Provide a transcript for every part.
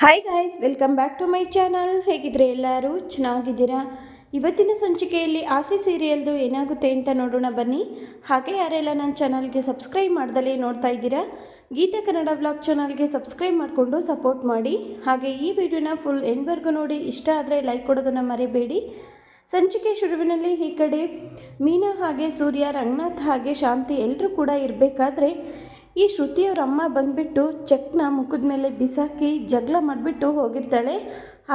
Hi guys welcome back to my channel ಹೇಗಿದ್ರೆ ಎಲ್ಲರೂ ಚೆನ್ನಾಗಿದ್ದೀರಾ? ಇವತ್ತಿನ ಸಂಚಿಕೆಯಲ್ಲಿ ಆಸೆ ಸೀರಿಯಲ್ದು ಏನಾಗುತ್ತೆ ಅಂತ ನೋಡೋಣ ಬನ್ನಿ. ಹಾಗೆ ಯಾರೆಲ್ಲ ನನ್ನ ಚಾನಲ್ಗೆ ಸಬ್ಸ್ಕ್ರೈಬ್ ಮಾಡ್ದಲೇ ನೋಡ್ತಾ ಇದ್ದೀರಾ, ಗೀತಾ ಕನ್ನಡ ಬ್ಲಾಗ್ ಚಾನಲ್ಗೆ ಸಬ್ಸ್ಕ್ರೈಬ್ ಮಾಡಿಕೊಂಡು ಸಪೋರ್ಟ್ ಮಾಡಿ. ಹಾಗೆ ಈ ವಿಡಿಯೋನ ಫುಲ್ ಎಂಡ್ವರೆಗೂ ನೋಡಿ, ಇಷ್ಟ ಆದರೆ ಲೈಕ್ ಕೊಡೋದನ್ನು ಮರಿಬೇಡಿ. ಸಂಚಿಕೆ ಶುರುವಿನಲ್ಲಿ ಈ ಕಡೆ ಮೀನಾ ಹಾಗೆ ಸೂರ್ಯ, ರಂಗನಾಥ್ ಹಾಗೆ ಶಾಂತಿ ಎಲ್ಲರೂ ಕೂಡ ಇರಬೇಕಾದ್ರೆ ಈ ಶ್ರುತಿಯವ್ರ ಅಮ್ಮ ಬಂದ್ಬಿಟ್ಟು ಚೆಕ್ನ ಮುಖದ ಮೇಲೆ ಬಿಸಾಕಿ ಜಗಳ ಮಾಡಿಬಿಟ್ಟು ಹೋಗಿರ್ತಾಳೆ.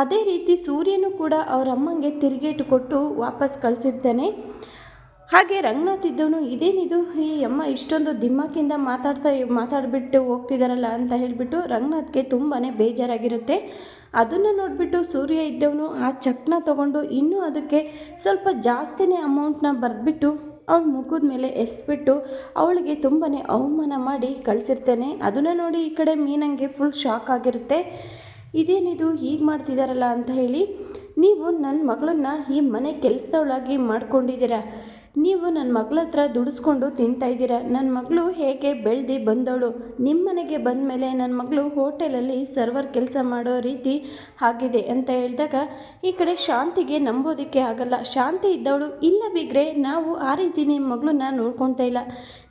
ಅದೇ ರೀತಿ ಸೂರ್ಯನು ಕೂಡ ಅವರ ಅಮ್ಮಂಗೆ ತಿರುಗೇಟು ಕೊಟ್ಟು ವಾಪಸ್ ಕಳಿಸಿರ್ತಾನೆ. ಹಾಗೆ ರಂಗನಾಥ್ ಇದ್ದವನು, ಇದೇನಿದು? ಈ ಅಮ್ಮ ಇಷ್ಟೊಂದು ದಿಮ್ಮಕ್ಕಿಂದ ಮಾತಾಡ್ತಾ, ಮಾತಾಡಿಬಿಟ್ಟು ಹೋಗ್ತಿದ್ದಾರಲ್ಲ ಅಂತ ಹೇಳಿಬಿಟ್ಟು ರಂಗನಾಥ್ಗೆ ತುಂಬಾ ಬೇಜಾರಾಗಿರುತ್ತೆ. ಅದನ್ನು ನೋಡಿಬಿಟ್ಟು ಸೂರ್ಯ ಇದ್ದವನು ಆ ಚಕ್ನ ತಗೊಂಡು ಇನ್ನೂ ಅದಕ್ಕೆ ಸ್ವಲ್ಪ ಜಾಸ್ತಿನೇ ಅಮೌಂಟ್ನ ಬರೆದ್ಬಿಟ್ಟು ಅವಳ ಮುಖದ ಮೇಲೆ ಎಸ್ಬಿಟ್ಟು ಅವಳಿಗೆ ತುಂಬಾ ಅವಮಾನ ಮಾಡಿ ಕಳಿಸಿರ್ತೇನೆ. ಅದನ್ನು ನೋಡಿ ಈ ಕಡೆ ಮೀನಂಗೆ ಫುಲ್ ಶಾಕ್ ಆಗಿರುತ್ತೆ. ಇದೇನಿದು? ಹೀಗೆ ಮಾಡ್ತಿದ್ದಾರಲ್ಲ ಅಂತ ಹೇಳಿ, ನೀವು ನನ್ನ ಮಗಳನ್ನ ಈ ಮನೆ ಕೆಲಸದವಳಾಗಿ ಮಾಡ್ಕೊಂಡಿದ್ದೀರಾ? ನೀವು ನನ್ನ ಮಗಳ ಹತ್ರ ದುಡಿಸ್ಕೊಂಡು ತಿಂತಾ ಇದ್ದೀರಾ? ನನ್ನ ಮಗಳು ಹೇಗೆ ಬೆಳೆದು ಬಂದವಳು ನಿಮ್ಮ ಮನೆಗೆ ಬಂದ ಮೇಲೆ ನನ್ನ ಮಗಳು ಹೋಟೆಲಲ್ಲಿ ಸರ್ವರ್ ಕೆಲಸ ಮಾಡೋ ರೀತಿ ಆಗಿದೆ ಅಂತ ಹೇಳಿದಾಗ ಈ ಕಡೆ ಶಾಂತಿಗೆ ನಂಬೋದಕ್ಕೆ ಆಗಲ್ಲ. ಶಾಂತಿ ಇದ್ದವಳು ಇಲ್ಲ ಬಿಗ್ರೆ, ನಾವು ಆ ರೀತಿ ನಿಮ್ಮ ಮಗಳನ್ನ ನೋಡ್ಕೊತಾ ಇಲ್ಲ.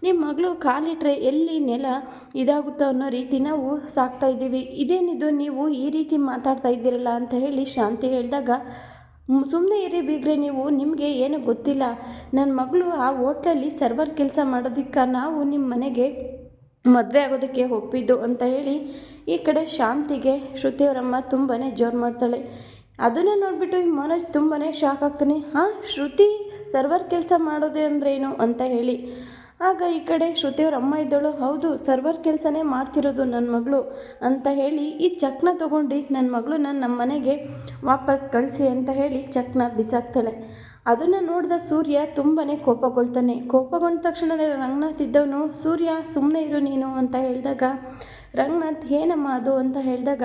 ನಿಮ್ಮ ಮಗಳು ಕಾಲಿಟ್ರೆ ಎಲ್ಲಿ ನೆಲ ಇದಾಗುತ್ತೋ ಅನ್ನೋ ರೀತಿ ನಾವು ಸಾಕ್ತಾ ಇದ್ದೀವಿ. ಇದೇನಿದು ನೀವು ಈ ರೀತಿ ಮಾತಾಡ್ತಾ ಇದ್ದೀರಲ್ಲ ಅಂತ ಹೇಳಿ ಶಾಂತಿ ಹೇಳಿದಾಗ ಸುಮ್ಮನೆ ಇರಿ ಬೀಗ್ರೆ, ನೀವು ನಿಮಗೆ ಏನು ಗೊತ್ತಿಲ್ಲ. ನನ್ನ ಮಗಳು ಆ ಹೋಟ್ಲಲ್ಲಿ ಸರ್ವರ್ ಕೆಲಸ ಮಾಡೋದಕ್ಕೆ, ನಾವು ನಿಮ್ಮ ಮನೆಗೆ ಮದುವೆ ಆಗೋದಕ್ಕೆ ಒಪ್ಪಿದ್ದು ಅಂತ ಹೇಳಿ ಈ ಕಡೆ ಶಾಂತಿಗೆ ಶ್ರುತಿಯವರಮ್ಮ ತುಂಬಾ ಜೋರು ಮಾಡ್ತಾಳೆ. ಅದನ್ನು ನೋಡಿಬಿಟ್ಟು ಈ ಮನೋಜ್ ತುಂಬಾ ಶಾಕ್ ಆಗ್ತಾನೆ. ಹಾಂ, ಶ್ರುತಿ, ಸರ್ವರ್ ಕೆಲಸ ಮಾಡೋದೇ ಅಂದ್ರೇನು? ಅಂತ ಹೇಳಿ. ಆಗ ಈ ಕಡೆ ಶ್ರುತಿಯವ್ರ ಅಮ್ಮ ಇದ್ದಳು, ಹೌದು, ಸರ್ವರ್ ಕೆಲಸನೇ ಮಾಡ್ತಿರೋದು ನನ್ನ ಮಗಳು ಅಂತ ಹೇಳಿ ಈ ಚಕ್ನ ತೊಗೊಂಡು ನನ್ನ ಮಗಳು ನಮ್ಮ ಮನೆಗೆ ವಾಪಸ್ ಕಳಿಸಿ ಅಂತ ಹೇಳಿ ಚಕ್ನ ಬಿಸಾಕ್ತಾಳೆ. ಅದನ್ನು ನೋಡಿದ ಸೂರ್ಯ ತುಂಬಾ ಕೋಪಗೊಳ್ತಾನೆ. ಕೋಪಗೊಂಡ ತಕ್ಷಣನೇ ರಂಗನಾಥ್ ಇದ್ದವನು, ಸೂರ್ಯ ಸುಮ್ಮನೆ ಇರು ನೀನು ಅಂತ ಹೇಳಿದಾಗ, ರಂಗನಾಥ್, ಏನಮ್ಮ ಅದು? ಅಂತ ಹೇಳಿದಾಗ,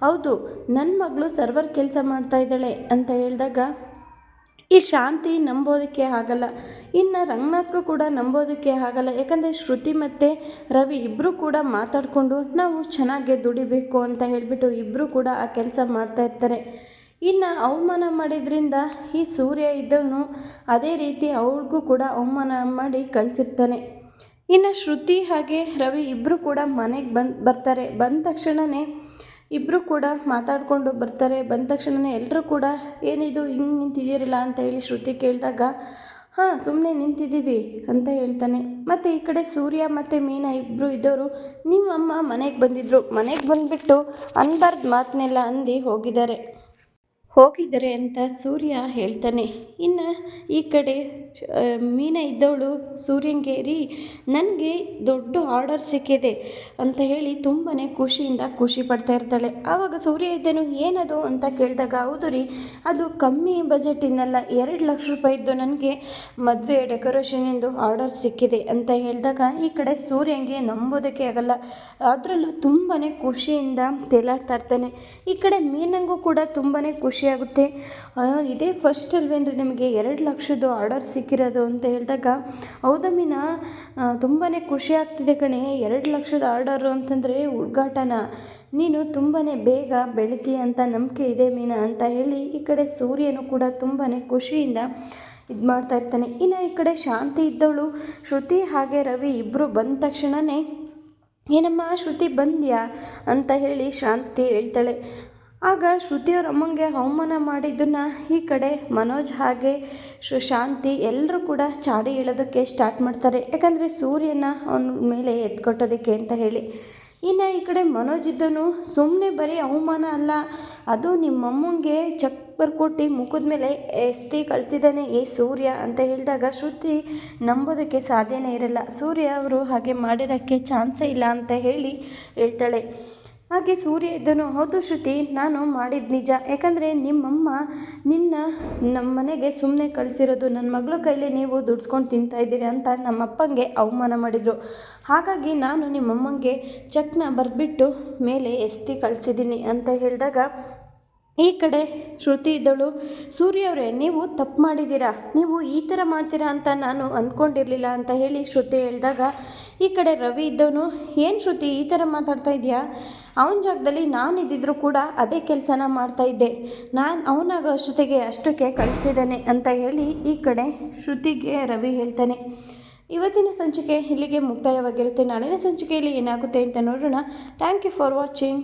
ಹೌದು ನನ್ನ ಮಗಳು ಸರ್ವರ್ ಕೆಲಸ ಮಾಡ್ತಾ ಇದ್ದಾಳೆ ಅಂತ ಹೇಳಿದಾಗ ಈ ಶಾಂತಿ ನಂಬೋದಕ್ಕೆ ಆಗಲ್ಲ. ಇನ್ನು ರಂಗನಾಥ್ಗೂ ಕೂಡ ನಂಬೋದಕ್ಕೆ ಆಗಲ್ಲ. ಯಾಕಂದರೆ ಶ್ರುತಿ ಮತ್ತು ರವಿ ಇಬ್ಬರೂ ಕೂಡ ಮಾತಾಡಿಕೊಂಡು ನಾವು ಚೆನ್ನಾಗೆ ದುಡಿಬೇಕು ಅಂತ ಹೇಳಿಬಿಟ್ಟು ಇಬ್ಬರೂ ಕೂಡ ಆ ಕೆಲಸ ಮಾಡ್ತಾ ಇರ್ತಾರೆ. ಇನ್ನು ಅವಮಾನ ಮಾಡಿದ್ರಿಂದ ಈ ಸೂರ್ಯ ಇದ್ದವನು ಅದೇ ರೀತಿ ಅವ್ರಿಗೂ ಕೂಡ ಅವಮಾನ ಮಾಡಿ ಕಳಿಸಿರ್ತಾನೆ. ಇನ್ನು ಶ್ರುತಿ ಹಾಗೆ ರವಿ ಇಬ್ಬರೂ ಕೂಡ ಮನೆಗೆ ಬಂದು ಬರ್ತಾರೆ. ಬಂದ ತಕ್ಷಣವೇ ಇಬ್ಬರು ಕೂಡ ಮಾತಾಡಿಕೊಂಡು ಬರ್ತಾರೆ. ಬಂದ ತಕ್ಷಣವೇ ಎಲ್ಲರೂ ಕೂಡ, ಏನಿದು? ಹಿಂಗೆ ನಿಂತಿದ್ದೀರಲ್ಲ? ಅಂತ ಹೇಳಿ ಶ್ರುತಿ ಕೇಳಿದಾಗ, ಹಾಂ ಸುಮ್ಮನೆ ನಿಂತಿದ್ದೀವಿ, ಅಂತ ಹೇಳ್ತಾನೆ. ಮತ್ತು ಈ ಕಡೆ ಸೂರ್ಯ ಮತ್ತು ಮೀನಾ ಇಬ್ಬರು ಇದ್ದವರು ನಿಮ್ಮಮ್ಮ ಮನೆಗೆ ಬಂದಿದ್ದರು ಮನೆಗೆ ಬಂದುಬಿಟ್ಟು ಅನ್ಬಾರ್ದು ಮಾತನ್ನೆಲ್ಲ ಅಂದು ಹೋಗಿದ್ದಾರೆ. ಹೋಗಿದ್ದಾರೆ ಅಂತ ಸೂರ್ಯ ಹೇಳ್ತಾನೆ. ಇನ್ನು ಈ ಕಡೆ ಮೀನ ಇದ್ದವಳು ಸೂರ್ಯಂಗೆ ರೀ ನನಗೆ ದೊಡ್ಡ ಆರ್ಡರ್ ಸಿಕ್ಕಿದೆ ಅಂತ ಹೇಳಿ ತುಂಬಾ ಖುಷಿಯಿಂದ ಖುಷಿ ಪಡ್ತಾ ಇರ್ತಾಳೆ. ಆವಾಗ ಸೂರ್ಯ ಇದ್ದನು, ಏನದು? ಅಂತ ಕೇಳಿದಾಗ, ಹೌದು ರೀ, ಅದು ಕಮ್ಮಿ ಬಜೆಟಿನಲ್ಲ, ಎರಡು ಲಕ್ಷ ರೂಪಾಯಿದ್ದು ನನಗೆ ಮದುವೆ ಡೆಕೋರೇಷನಿಂದು ಆರ್ಡರ್ ಸಿಕ್ಕಿದೆ ಅಂತ ಹೇಳಿದಾಗ, ಈ ಕಡೆ ಸೂರ್ಯಂಗೆ ನಂಬೋದಕ್ಕೆ ಆಗಲ್ಲ. ಅದರಲ್ಲೂ ತುಂಬಾ ಖುಷಿಯಿಂದ ತೇಲಾಡ್ತಾ ಇರ್ತಾನೆ. ಈ ಕಡೆ ಮೀನಂಗೂ ಕೂಡ ತುಂಬಾ ಖುಷಿಯಾಗುತ್ತೆ. ಇದೇ ಫಸ್ಟ್ ಅಲ್ವೇಂದ್ರೆ ನಿಮಗೆ ಎರಡು ಲಕ್ಷದ್ದು ಆರ್ಡರ್ ಸಿಕ್ಕಿರೋದು ಅಂತ ಹೇಳಿದಾಗ, ಹೌದಾ ಮೀನಾ ತುಂಬಾ ಖುಷಿ ಆಗ್ತಿದೆ ಕಣೆ, ಎರಡು ಲಕ್ಷದ ಆರ್ಡರು ಅಂತಂದರೆ ಉದ್ಘಾಟನ ನೀನು ತುಂಬಾ ಬೇಗ ಬೆಳಿತಿ ಅಂತ ನಂಬಿಕೆ ಇದೆ ಮೀನಾ ಅಂತ ಹೇಳಿ ಈ ಕಡೆ ಸೂರ್ಯನು ಕೂಡ ತುಂಬಾ ಖುಷಿಯಿಂದ ಇದು ಮಾಡ್ತಾ ಇರ್ತಾನೆ. ಇನ್ನು ಈ ಕಡೆ ಶಾಂತಿ ಇದ್ದವಳು ಶ್ರುತಿ ಹಾಗೆ ರವಿ ಇಬ್ಬರು ಬಂದ ತಕ್ಷಣವೇ ಏನಮ್ಮ ಶ್ರುತಿ ಬಂದ್ಯಾ? ಅಂತ ಹೇಳಿ ಶಾಂತಿ ಹೇಳ್ತಾಳೆ. ಆಗ ಶ್ರುತಿಯವ್ರ ಅಮ್ಮಂಗೆ ಅವಮಾನ ಮಾಡಿದ್ದನ್ನು ಈ ಕಡೆ ಮನೋಜ್ ಹಾಗೆ ಶಾಂತಿ ಎಲ್ಲರೂ ಕೂಡ ಚಾಡಿ ಇಳೋದಕ್ಕೆ ಸ್ಟಾರ್ಟ್ ಮಾಡ್ತಾರೆ. ಯಾಕಂದರೆ ಸೂರ್ಯನ ಅವನ ಮೇಲೆ ಎತ್ಕೊಟ್ಟೋದಕ್ಕೆ ಅಂತ ಹೇಳಿ. ಇನ್ನು ಈ ಕಡೆ ಮನೋಜ್ ಇದ್ದನು ಸುಮ್ಮನೆ ಬರೀ ಅವಮಾನ ಅಲ್ಲ, ಅದು ನಿಮ್ಮಮ್ಮಂಗೆ ಚಕ್ ಬರ್ಕೊಟ್ಟು ಮುಖದ ಮೇಲೆ ಎಸ್ತಿ ಕಳಿಸಿದ್ದಾನೆ ಏ ಸೂರ್ಯ ಅಂತ ಹೇಳಿದಾಗ ಶ್ರುತಿ ನಂಬೋದಕ್ಕೆ ಸಾಧ್ಯನೇ ಇರಲ್ಲ. ಸೂರ್ಯ ಅವರು ಹಾಗೆ ಮಾಡಿರೋಕ್ಕೆ ಚಾನ್ಸೇ ಇಲ್ಲ ಅಂತ ಹೇಳಿ ಹೇಳ್ತಾಳೆ. ಹಾಗೆ ಸೂರ್ಯ ಇದ್ದನು ಹೌದು ಶ್ರುತಿ, ನಾನು ಮಾಡಿದ ನಿಜ. ಯಾಕಂದರೆ ನಿಮ್ಮಮ್ಮ ನಿನ್ನ ನಮ್ಮ ಮನೆಗೆ ಸುಮ್ಮನೆ ಕಳಿಸಿರೋದು ನನ್ನ ಮಗಳ ಕೈಲಿ ನೀವು ದುಡ್ಸ್ಕೊಂಡು ತಿಂತಾ ಇದ್ದೀರಿ ಅಂತ ನಮ್ಮಪ್ಪಂಗೆ ಅವಮಾನ ಮಾಡಿದರು. ಹಾಗಾಗಿ ನಾನು ನಿಮ್ಮಮ್ಮಂಗೆ ಚೆಕ್ನ ಬರೆದ್ಬಿಟ್ಟು ಮೇಲೆ ಎಸ್ತಿ ಕಳಿಸಿದ್ದೀನಿ ಅಂತ ಹೇಳಿದಾಗ ಈ ಕಡೆ ಶ್ರುತಿ ಇದ್ದಳು ಸೂರ್ಯ ಅವರೇ ನೀವು ತಪ್ಪು ಮಾಡಿದ್ದೀರಾ? ನೀವು ಈ ಥರ ಮಾಡ್ತೀರಾ ಅಂತ ನಾನು ಅಂದ್ಕೊಂಡಿರಲಿಲ್ಲ ಅಂತ ಹೇಳಿ ಶ್ರುತಿ ಹೇಳಿದಾಗ, ಈ ಕಡೆ ರವಿ ಇದ್ದವನು, ಏನು ಶ್ರುತಿ, ಈ ಥರ ಮಾತಾಡ್ತಾ ಇದೆಯಾ ಅವನ ಜಾಗದಲ್ಲಿ ನಾನು ಇದ್ದಿದ್ರು ಕೂಡ ಅದೇ ಕೆಲಸನ ಮಾಡ್ತಾ ಇದ್ದೆ. ನಾನು ಅವನಾಗ ಶ್ರುತಿಗೆ ಅಷ್ಟಕ್ಕೆ ಕಳಿಸಿದ್ದಾನೆ ಅಂತ ಹೇಳಿ ಈ ಕಡೆ ಶ್ರುತಿಗೆ ರವಿ ಹೇಳ್ತಾನೆ. ಇವತ್ತಿನ ಸಂಚಿಕೆ ಇಲ್ಲಿಗೆ ಮುಕ್ತಾಯವಾಗಿರುತ್ತೆ. ನಾಳಿನ ಸಂಚಿಕೆಯಲ್ಲಿ ಏನಾಗುತ್ತೆ ಅಂತ ನೋಡೋಣ. Thank you for watching.